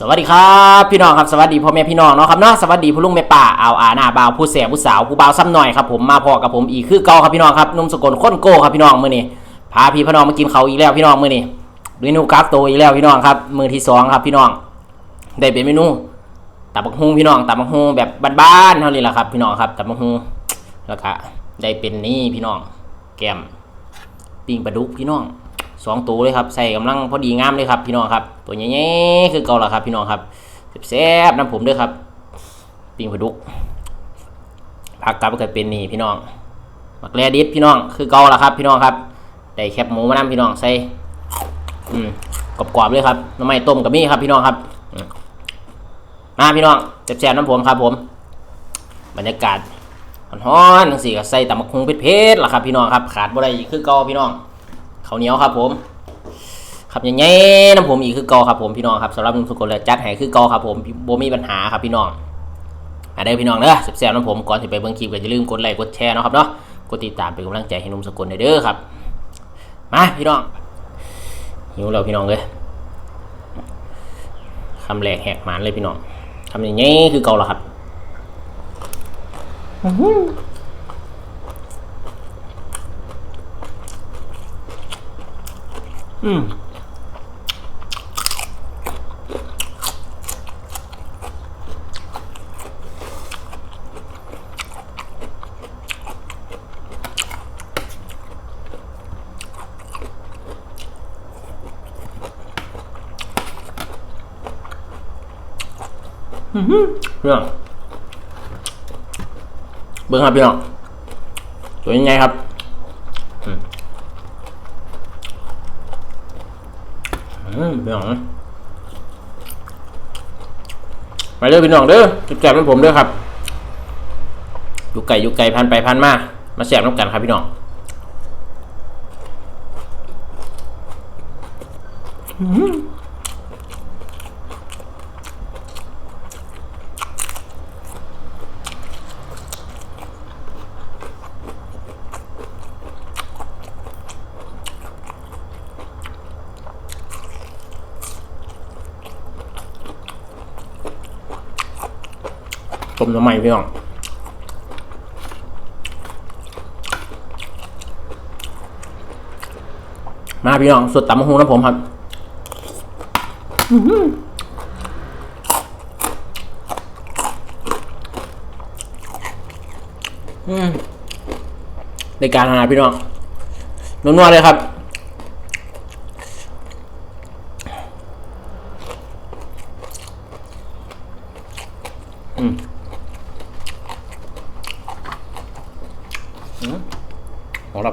สวัสดีครับพี่น้องครับสวัสดีพ่อแม่พี่น้องเนาะครับเนาะสวัสดีผู้ลุงแม่ป่าเอาอาหน้าบ่าวผู้แสบผู้สาวผู้บ่าวซ้ำหน่อยครับผมมาพอกับผมอีกคือเก่าครับพี่น้องครับนุ่มสกลค้นโก้ครับพี่น้องมือนี้พาพี่พี่น้องมากินเขาอีกแล้วพี่น้องมือนี้เมนูกักโตวอีกแล้วพี่น้องครับมือที่สองครับพี่น้องได้เป็นเมนูตับบักฮุงพี่น้องตับบักฮุงแบบบ้านๆเท่านี้แหละครับ พี่น้องครับตับบักฮุงแล้วก็ได้เป็นนี่พี่น้อง แกมปิ้งปลาดุกพี่น้อง สองตัวเลยครับใส่กำลังพอดีงามเลยครับพี่น้องครับ ตัวใหญ่ๆคือเก่าละครับ พี่น้องครับแซ่บน้ำผมด้วยครับปิ้งปลาดุกผักกับก็เป็นนี่พี่น้องมักแรดิสพี่น้องคือเก่าละครับ พี่น้องครับได้แคบหมูมานำพี่น้องใส่อืมกรอบๆเลยครับน้ำไม่ต้มกับมี่ครับ พี่น้องครับมาพี่น้องแซ่บๆน้ำผมครับ ผม บรรยากาศร้อนๆจังสี่ก็ใส่ตำมะคุงเผ็ดๆล่ะครับพี่น้องครับ ขาดบ่ได้คือเก่าพี่น้อง ข้าวเหนียวครับผมครับยังไงน้ำผมอีกคือเกอครับผมพี่น้องครับสำหรับนุ่มสุลและจัดให้คือเกอครับผมโบมีปัญหาครับพี่น้องอะเด้พี่น้องเด้อแซ่บๆน้ำผมก่อนที่ไปเบิ่งคลิปก็อย่าลืมกดไลค์กดแชร์นะครับเนาะกดติดตามเป็นกำลังใจให้นุ่มสกุลเด้อครับมาพี่น้องหิวแล้วพี่น้องเลยคำแรกแหกหมานเลยพี่น้องทำยังไงคือเกาละครับ อืมพี่น้องเบิ้งครับพี่น้องตัวยังไงครับอืม อืมพี่น้องมาเด้อพี่น้องเด้อจุดแจกเป็นผมเด้อครับอยู่ไก่อยู่ไก่พันไปพันมา มาแสบน้ำกันครับพี่น้อง ต้มน้ำมันพี่น้องมาพี่น้องสุดตำมะฮุงนะผมครับอืมในการหาพี่น้องนัวๆเลยครับ อืมอืม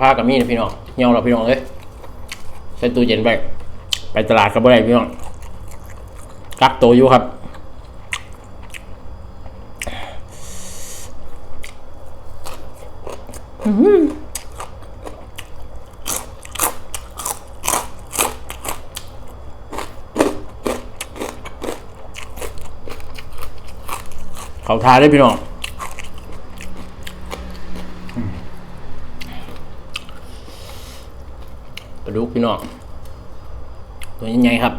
ของราคากับมีนะพี่น้องเหี่ยวเราพี่น้องเลยใส่ตู้เย็นไปไปตลาดกับบ่ได้พี่น้องกักตัวอยู่ครับเขาทาได้พี่น้องกระดูก พี่น้องตัวใหญ่ๆครับ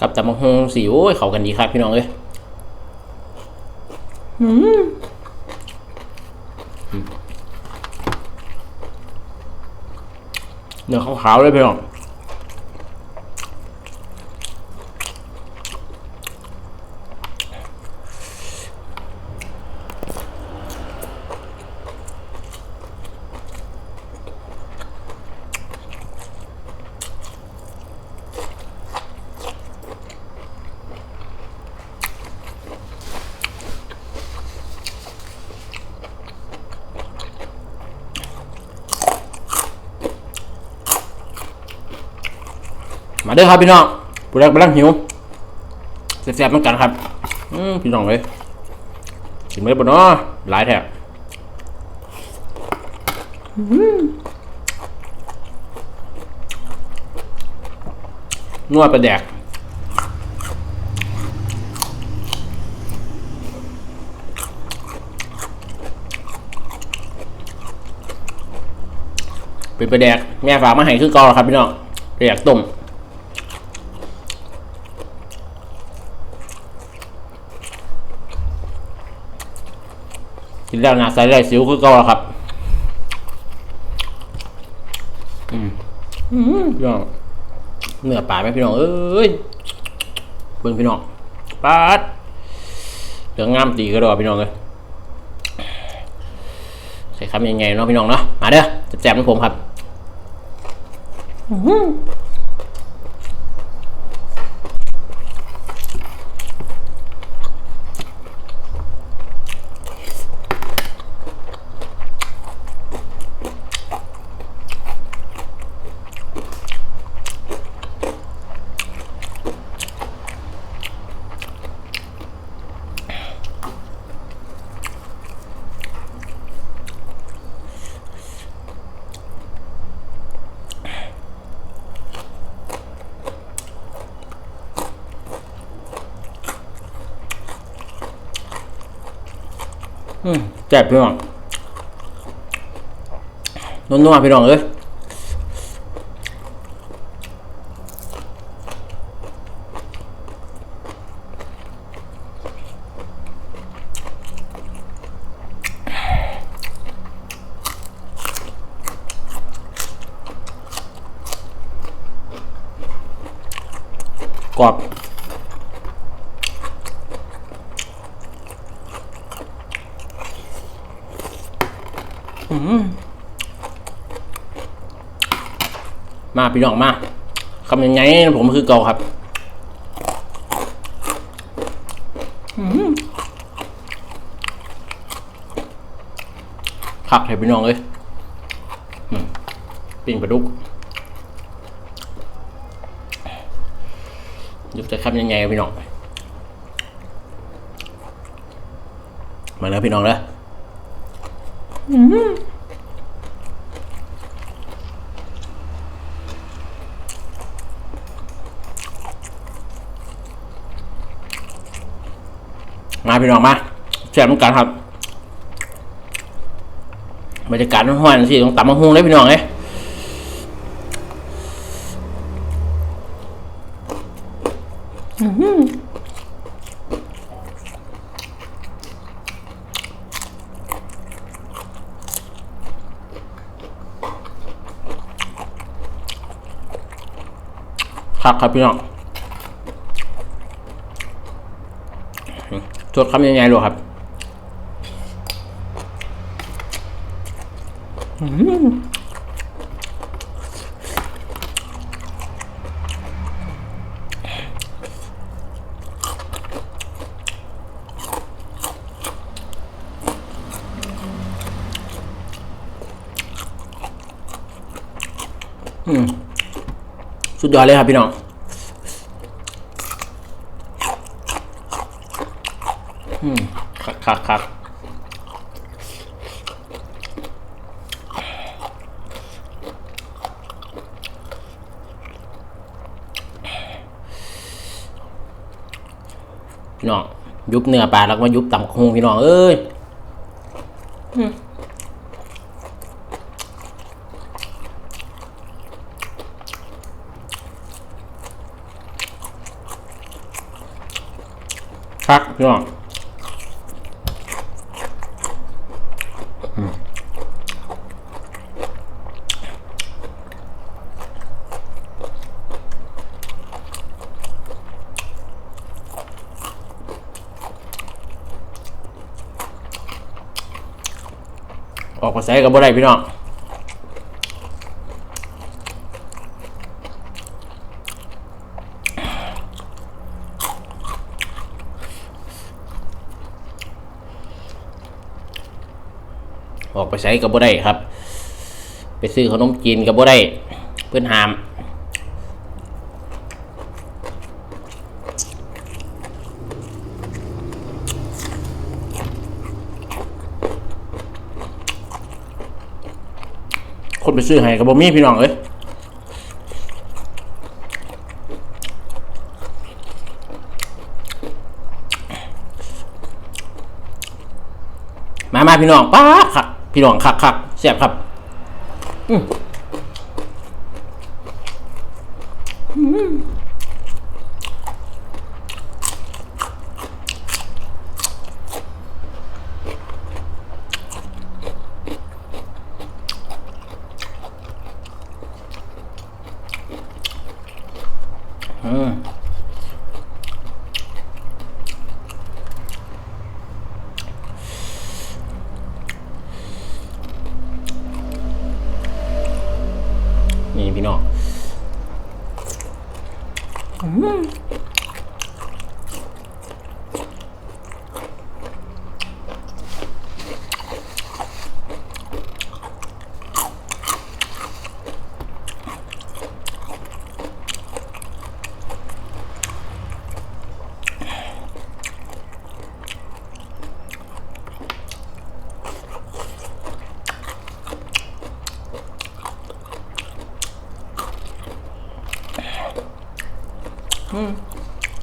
กับแต่มังฮงสีโอ้ยเขากันดีครับพี่น้องเอ้ยอืมเนื้อขาวๆเลยพี่น้อง มาเด้อครับพี่น้องผู้แรกกำลังหิวแซ่บๆเหมือนกันครับ อืมพี่น้องเลยกินไม่ได้บ่เนาะหลายแถบนวดประแดกเป็นประแดกแม่ฝากมาให้คือเกอครับพี่น้องประแดกต้ม นแล้วนาใสไหลสิวคือเก่าแล้วครับ อืมอืมพี่น้องเนื้อปลาไหมพี่น้องเอ้ยเบิ่งพี่น้องปลาดเหลืองงามตีกระดอพี่น้องเลยใส่คำยังไงเนาะพี่น้องเนาะมาเด้อแจ่มๆของผมครับ อืม แจ่บพี่น้องนัวๆพี่น้องเอ้ยกรอบ มาพี่น้องมาคำยังไงผมคือเก่าครับอื้อหือคักเลยพี่น้องเอ้ยอืมปิ้งปลาดุกยุบจะคำยังไงพี่น้อง มาแล้วพี่น้องแล้ว มาพี่น้องมาแซ่บเหมือนกันครับบรรยากาศห้อนๆสิต้องตำมะฮุงเลยพี่น้องเอ้ยครับครับพี่น้อง จ ดคำยังไงหรอครับอืมสุดยอดเลยครับพี่น้อง คักคักคักพี่น้องยุบเนื้อปลาแล้วก็ยุบตำคงพี่น้องเอ้ย ออกมาใส่กับบ่ได้พี่น้องออกไปใช้กับบ่ได้ครับ ไปซื้อขนมจีนกับบ่ได้เพื่อนหาม คนไปซื้อให้กับบ่มีพี่น้องเอ้ยมามาพี่น้องป้าคักพี่น้องคักคักแซ่บครับ อืม อืมนี่พี่น้องอืม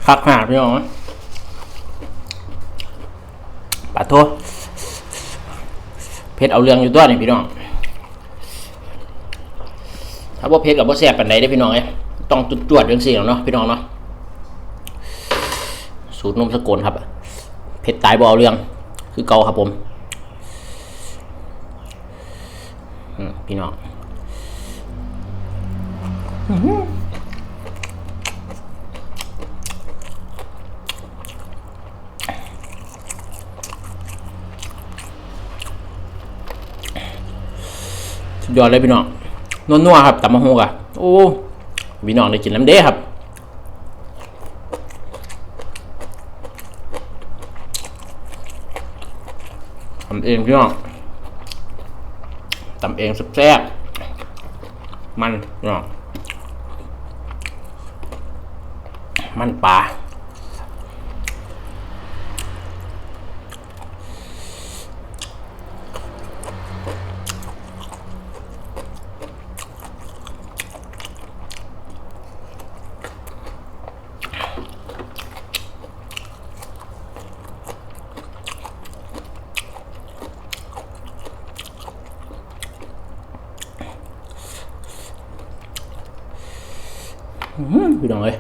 คักหาพี่น้องปาโทเพชรเอาเรื่องอยู่ตัวนี่พี่น้อง ถ้าว่าเพชรกับว่าแสบปันใดได้พี่น้องเอ้ยต้องจุดจวดเรื่องสิ่งเนาะพี่น้องเนาะ สูตรนมสกุลครับ เพชรตายบ่เอาเรื่อง คือเกาครับผม พี่น้อง สุดยอดเลยพี่น้องนัวๆครับตำมะฮกอะโอ้พี่น้องได้กินน้ำเด้ครับทำเองพี่น้องทำเองแซ่บมันพี่น้องมันปลา พี่น้องเลย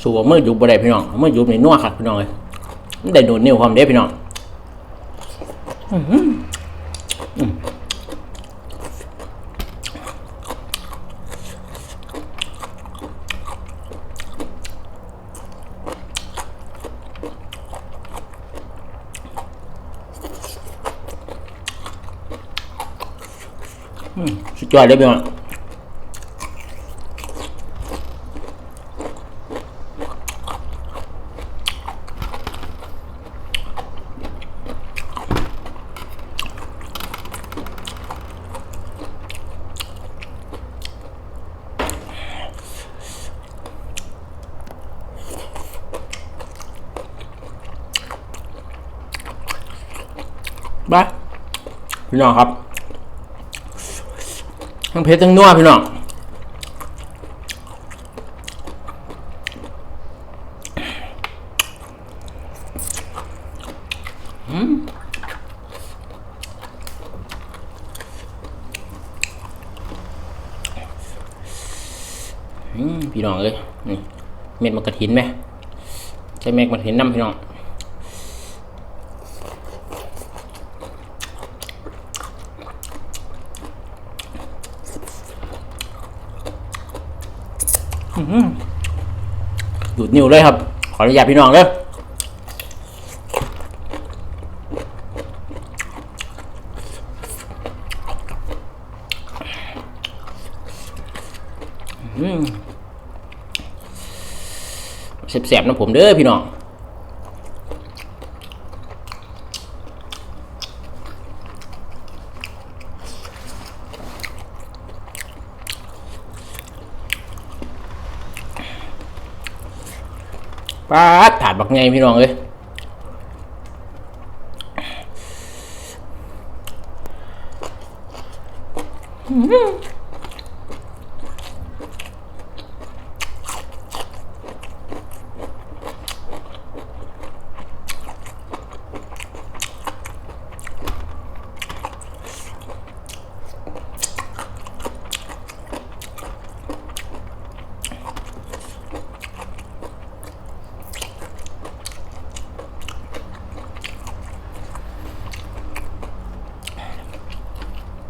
สูบเมื่อยุบบ่ได้พี่น้องเมื่อยุบในนัวครับพี่น้องเลยได้โดนนิ้วความเด้พี่น้องสุดยอด เลยพี่น้องบ้าพี่น้องครับ ทั้งเพชรทั้งนัวพี่น้องอืมพี่น้องเอ้ยนี่เม็ดมะกระถินไหมใช่เม็ดมะกระถินน้ำพี่น้อง ดูดนิ้วเลยครับ ขออนุญาตพี่น้องเลยอืมแสบๆนะผมเด้อพี่น้อง ป้าถาดบักไงพี่น้องเลยอืม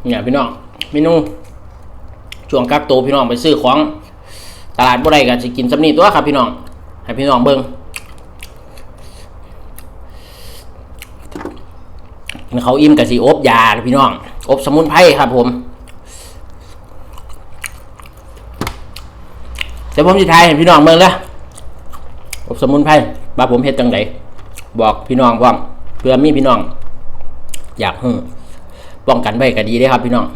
เนี่ยพี่น้องเมนูช่วงกักตัวพี่น้องไปซื้อของตลาดบ่ได้ก็สิกินสำนีตัวครับพี่น้องให้พี่น้องเบิ่งกินเขาอิ่มกับสีอบยาพี่น้อง อบสมุนไพรครับผมเดี๋ยวผมจะทายให้พี่น้องเบิ่งเลยอบสมุนไพรบาผมเฮ็ดจังไดบอกพี่น้องพร้อมเพื่อมีพี่น้อง อยากฮึ ป้องกันไว้ก็ดีเด้ครับพี่น้อง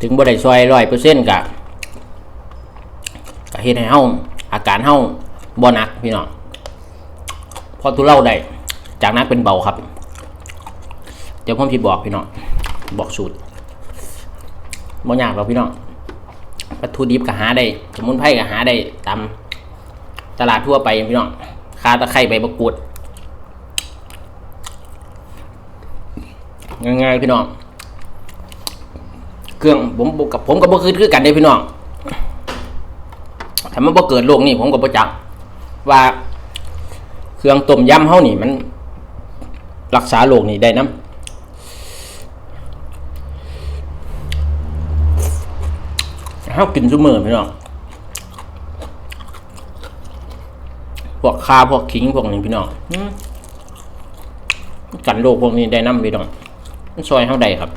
ถึงบ่ได้ซอยร้อยเปอร์เซ็นต์กะกะเฮ็ดให้เฮาอาการเฮาบ่หนักพี่น้องพอทุเล่าได้จากนั้นเป็นเบาครับ เดี๋ยวผมสิบอกพี่น้องบอกสูตรบ่ยากหรอกพี่น้องวัตถุดิบก็หาได้ สมุนไพรก็หาได้ตามตลาดทั่วไปพี่น้องคาตะไคร้ใบมะกรูด ง่ายๆพี่น้อง เครื่องผมกับผมกับบ่คือคือกันได้พี่น้องถ้ามันบ่เกิดโรคนี่ผมก็บ่จักว่าเครื่องต้มยำเฮานี่มัน รักษาโรคนี่ได้นํเฮากินซุมื้อพี่น้องพวกคาพวกขิงพวกนี้พี่น้องกันโรคพวกนี้ได้นํพี่น้อง มันช่วยเฮาได้ครับ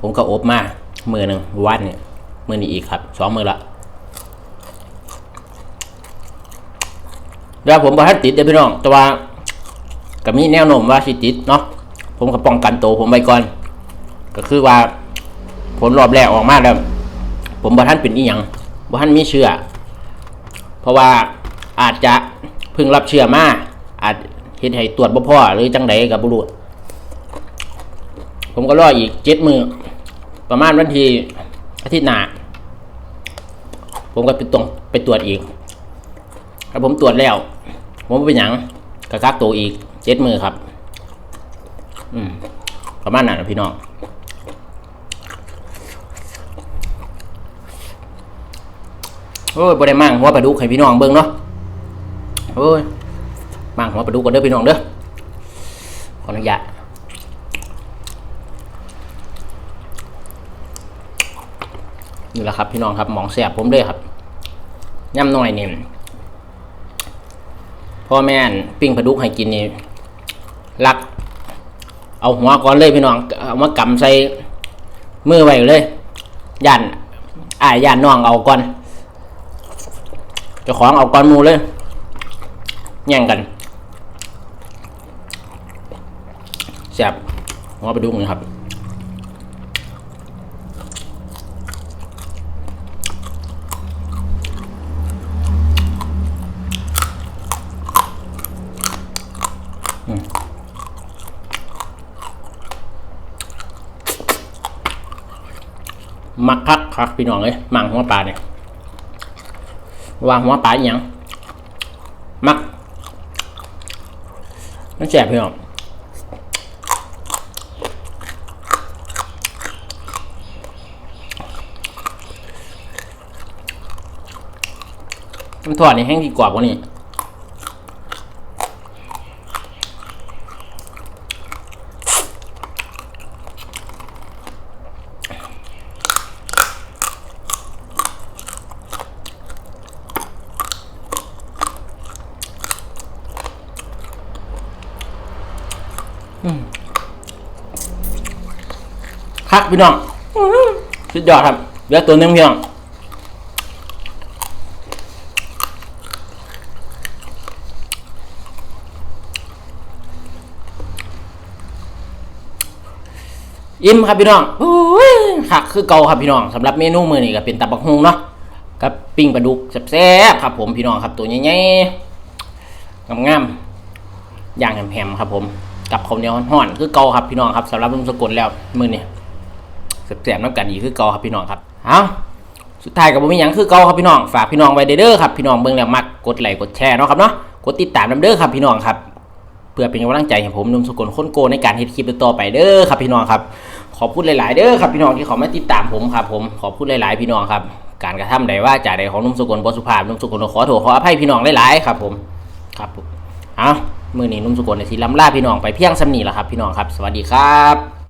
ผมก็อบมามือหนึ่งวันเนี่ยมือนี้อีกครับสองมือละแล้วผมบอกให้ติดเด้อพี่น้อง แต่ว่าก็มีแนวโน้มว่าสิติดเนาะผมก็ป้องกันตัวผมไว้ก่อน ก็คือว่า ผลรอบแรกออกมาแล้ว ผมบอกท่านเป็นอีหยังบอกท่านมีเชื้อเพราะว่าอาจจะเพิ่งรับเชื้อมาอาจ เห็นให้ตรวจบ่พ่อหรือจังใดกับบุรุษผมก็รออีกเจ็ดมือประมาณวันที่อาทิตย์หน้าผมก็ไปตรวจไปตรวจอีกถ้าผมตรวจแล้ว ผมเป็นหยังก็กักตัวอีกเจ็ดมือครับ อืมประมาณนั้นนะพี่น้องโอ้ยบ่ได้มั่งหัวปลาดุกให้พี่น้องเบิ่งเนาะโอ้ย มังหัวปลาดุกกันเด้อพี่น้องเด้อขออนุญาตนี่แหละครับพี่น้องครับหมองแสบผมเลยครับย่ำหน่อยนี่พ่อแม่ปิ้งปลาดุกให้กินนี่รัก เอาหัวก่อนเลยพี่น้องเอามากำใส่มือไว้เลยย่านอ่ายย่านน้องเอาก่อนจ้าของเอาก่อนหมูเลยแย่งกัน แสบหัวปลาดุกนี่ครับมักคักคักพี่น้องเลยมังหัวปลาเนี่ยว่าหัวปลาอหยังมักมันแสบพี่น้อง ทอดนี่แห้งดีกว่ากว่านี่คักพี่น้องสุดยอดครับเหลือตัวหนึงพี่น้อง อิ่มครับพี่น้องโอ้ยคักคือเก่าครับพี่น้องสำหรับเมนูมื้อนี้ก็เป็นตับบักฮุงเนาะกับปิ้งปลาดุกแซ่บๆครับผมพี่น้องครับตัวใหญ่ๆงามๆอย่างแหมๆครับผมกับข้าวเหนียวห่อนๆคือเกาครับพี่น้องครับสำหรับลุงสกลแล้วมือนี่แสบๆน้ำกันอีกคือเกาครับพี่น้องครับเอาสุดท้ายกับผมมีหยังคือเกาครับพี่น้องฝากพี่น้องไว้เด้อครับพี่น้องเบิ่งแล้วมักกดไลค์กดแชร์เนาะครับเนาะกดติดตามนำเด้อครับพี่น้องครับเพื่อเป็นกำลังใจให้ผมนุ่มสกลค้นโกในการเฮ็ดคลิปต่อไปเด้อครับพี่น้องครับ ขอบคุณหลายๆเด้อครับพี่น้องที่เขามาติดตามผมครับผมขอบคุณหลายๆพี่น้องครับ การกระทำใดว่าจ่าใดของนุ่มสกลบสุภาพนุ่มสกลขอโทษขออภัยพี่น้องหลายๆครับผมครับผมเอามือนี้นุ่มสุกลในทีล้ำล่าพี่น้องไปเพียงสำนีแล้วครับพี่น้องครับ สวัสดีครับ